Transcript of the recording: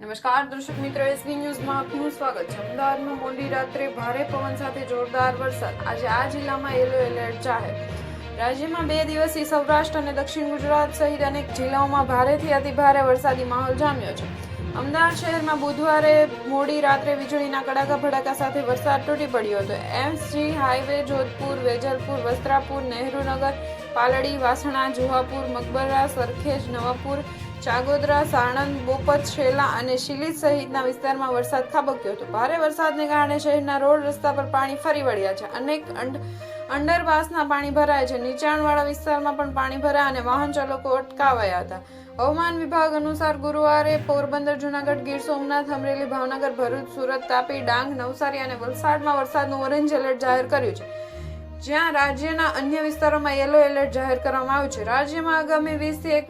નમસ્કાર, દર્શક મિત્રો એસબી ન્યૂઝમાં આપનું સ્વાગત છે. અમદાવાદમાં મોડી રાત્રે ભારે પવન સાથે જોરદાર વરસાદ. આજે આ જિલ્લામાં યલો એલર્ટ જાહેર રાજ્યમાં બે દિવસથી સૌરાષ્ટ્ર અને દક્ષિણ ગુજરાત સહિત અનેક જિલ્લાઓમાં ભારેથી અતિભારે વરસાદી માહોલ જામ્યો છે. અમદાવાદ શહેરમાં બુધવારે મોડી રાત્રે વીજળીના કડાકા ભડાકા સાથે વરસાદ તૂટી પડ્યો હતો. એમસજી હાઈવે, જોધપુર, વેજલપુર, વસ્ત્રાપુર, નહેરુનગર, પાલડી, વાસણા, જુહાપુર, મકબરા, સરખેજ, નવાપુર, ચાગોદરા, સાણંદ, બોપત, શેલા અને શિલીજ સહિતના વિસ્તારમાં વરસાદ ખાબક્યો હતો. ભારે વરસાદને કારણે શહેરના રોડ રસ્તા પર પાણી ફરી વળ્યા છે. અનેક અંડ- અંડરપાસના પાણી ભરાય છે. નીચાણવાળા વિસ્તારમાં પણ પાણી ભરાયા અને વાહન ચાલકો અટકાવાયા હતા. હવામાન વિભાગ અનુસાર ગુરુવારે પોરબંદર, જુનાગઢ, ગીર સોમનાથ, અમરેલી, ભાવનગર, ભરૂચ, સુરત, તાપી, ડાંગ, નવસારી અને વલસાડમાં વરસાદનું ઓરેન્જ એલર્ટ જાહેર કર્યું છે. જ્યાં રાજ્યના અન્ય વિસ્તારોમાં યલો એલર્ટ જાહેર કરવામાં આવ્યું છે. રાજ્યમાં આગામી વીસથી એક